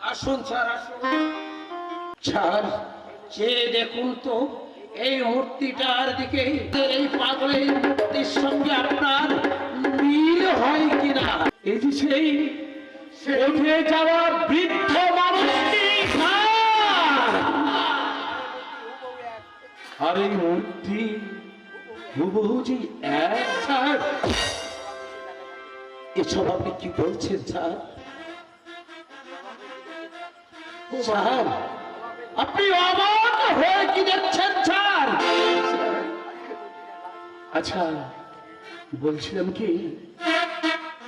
আসুন স্যার আসুন। স্যার চেয়ে দেখুন তো, এই মূর্তিটার দিকে এই পাগলের মূর্তির সঙ্গে আপনার মিল হয় কিনা? যে সেই উঠে যাওয়া বৃদ্ধ মানুষটি আর এই মূর্তি হুবহু যে এক, স্যার। এসব আপনি কি বলছেন, স্যার? আচ্ছা বলছিলাম কি,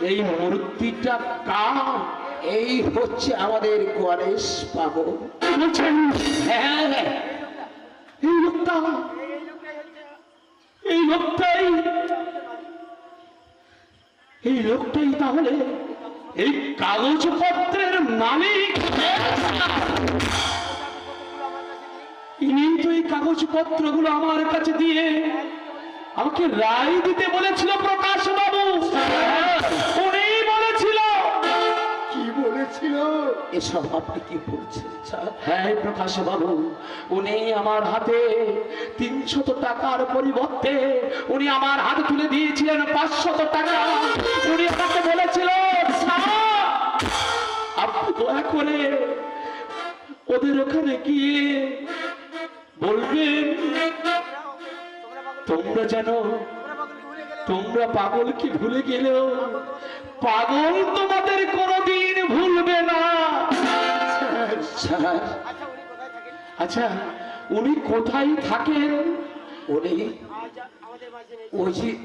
এই মূর্তিটা কার? এই হচ্ছে আমাদের গণেশ কি হ্যাঁ হ্যাঁ। এই এই লোকটাই এই লোকটাই তাহলে এই কাগজপত্রের মালিক ইনি তো এই কাগজপত্রগুলো আমার কাছে দিয়ে আমাকে রায় দিতে বলেছিল প্রকাশ বাবু। উনি বলেছিল। কি বলেছিল? এসব আপনি কি বলছেন হ্যাঁ প্রকাশ বাবু উনি আমার হাতে তিনশত টাকার পরিবর্তে উনি আমার হাতে তুলে দিয়েছিলেন পাঁচশত টাকা। উনি আমাকে বলেছিল "স্যার, আপনি দয়া করে ওদের ওখানে গিয়ে বলবেন তোমরা যেন তোমরা পাগল কি ভুলে গেলেও পাগল তোমাদের কোনোদিন ভুলবে না। আচ্ছা উনি কোথায় থাকেন? উনি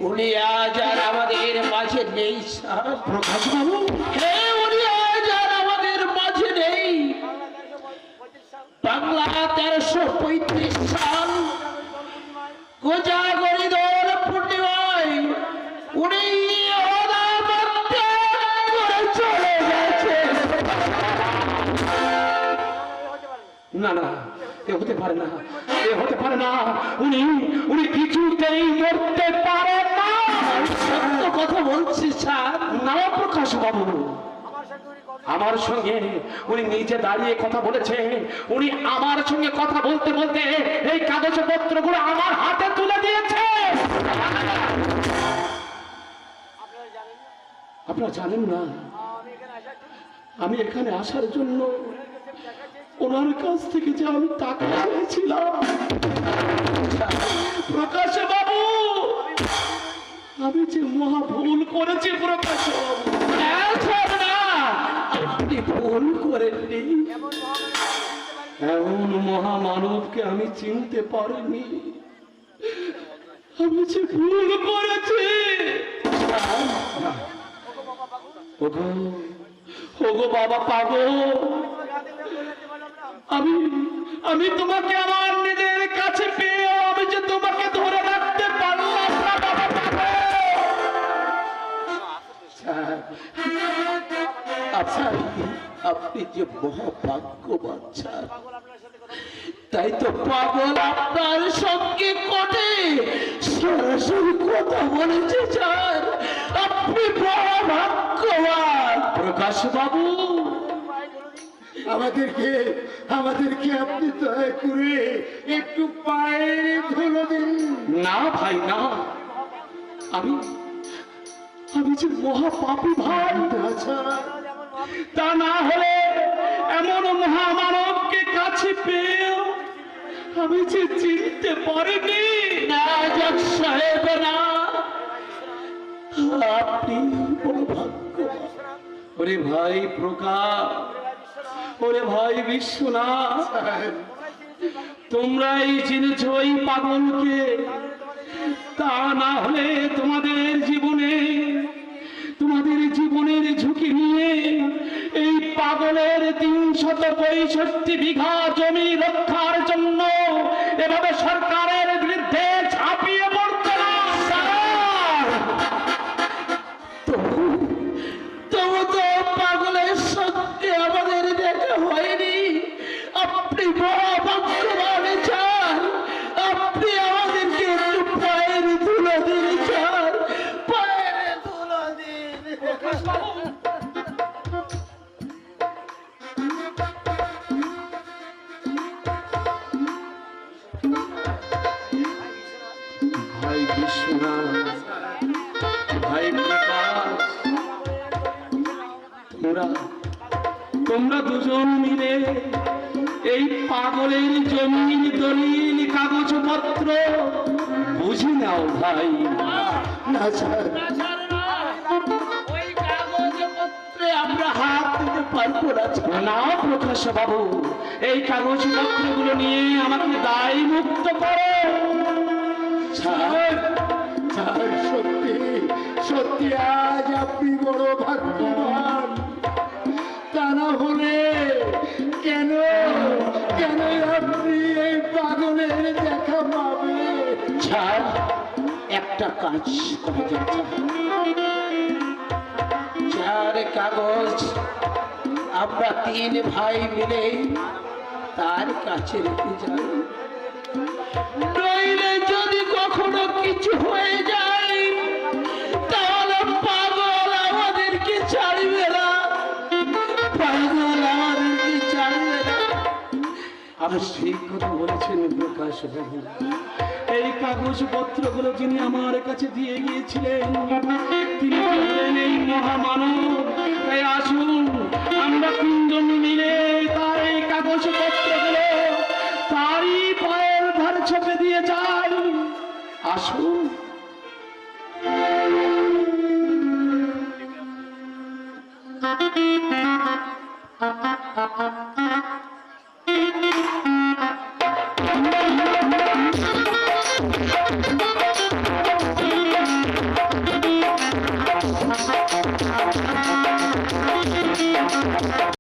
উনি আজ আর আমাদের মাঝে নেই প্রকাশ বাবু না না। এ হতে পারে না। এ হতে পারে না। উনি উনি কিছুতেই মরতে পারে না। সত্য কথা বলছি স্যার। প্রকাশ বাবু। আমার সঙ্গে উনি নিজে দাঁড়িয়ে কথা বলেছে উনি আমার সঙ্গে কথা বলতে বলতে এই কাগজপত্রগুলো আমার হাতে তুলে দিয়েছে। আপনারা জানেন না? আমি এখানে আসার জন্য ওনার কাছ থেকে যে আমি টাকা চেয়েছিলাম প্রকাশ বাবু আমি যে মহা ভুল করেছি প্রকাশ বাবু। না। আপনি ভুল করেননি। এমন মহামানবকে আমি চিনতে পারিনি। আমি যে ভুল করেছি। ওগো ওগো বাবা পাগল। আমি আমি তোমাকে আমার নিজের কাছে পেয়ে আমি যে তোমাকে ধরে রাখতে পারলাম আচ্ছা আপনি যে মহাভাগ্যবান স্যার তাই তো পাগল আপনার সঙ্গে কোটে সরাসরি কথা বলেছে, স্যার। আপনি বড় ভাগ্যবান প্রকাশ বাবু আমাদেরকে আমাদেরকে আপনি দয়া করে একটু পায়ে ধুলো দিন। না ভাই না। আমি আমি যে মহাপাপী ভাই তা না হলে এমন মহামানবকে কাছে পেয়েও আমি যে চিনতে পারিনি। না সাহেব না। আপনি বড় ওরে ভাই প্রকাশ। ওরে ভাই বিশ্বনাথ তোমরাই চিনেছ ওই পাগলকে। তা না হলে তোমাদের জীবনে, তোমাদের জীবনের ঝুঁকি নিয়ে এই পাগলের তিনশত পঁয়ষট্টি বিঘা জমি রক্ষার জন্য এভাবে সরকারের তোমরা তোমরা দুজন মিলে এই পাগলের জমির দলিল কাগজপত্র বুঝি নাও ভাই। না স্যার ওই কাগজপত্রে আমরা হাত দিতে পারব না প্রকাশ বাবু এই কাগজপত্রগুলো নিয়ে আমাকে দায় মুক্ত করো সত্যি সত্যি আজ আপনি বড় ভাগ্যবান। তা না হলে কেন? কেন আপনি এই পাগলের দেখা পাবে? স্যার একটা কাজ চার কাগজ। আমরা তিন ভাই মিলে তার কাছে রেখে যাই। যদি কখনো কিছু হয়ে আপনি ঠিক কথা বলেছেন প্রকাশ বাবু এই কাগজপত্রগুলো যিনি আমার কাছে দিয়ে গিয়েছিলেন, তিনি বললেন, এই মহামানব, তাই আসুন, আমরা তিনজন মিলে তার এই কাগজপত্রগুলো তারই পায়ের ধারে ছেপে দিয়ে যাই। আসুন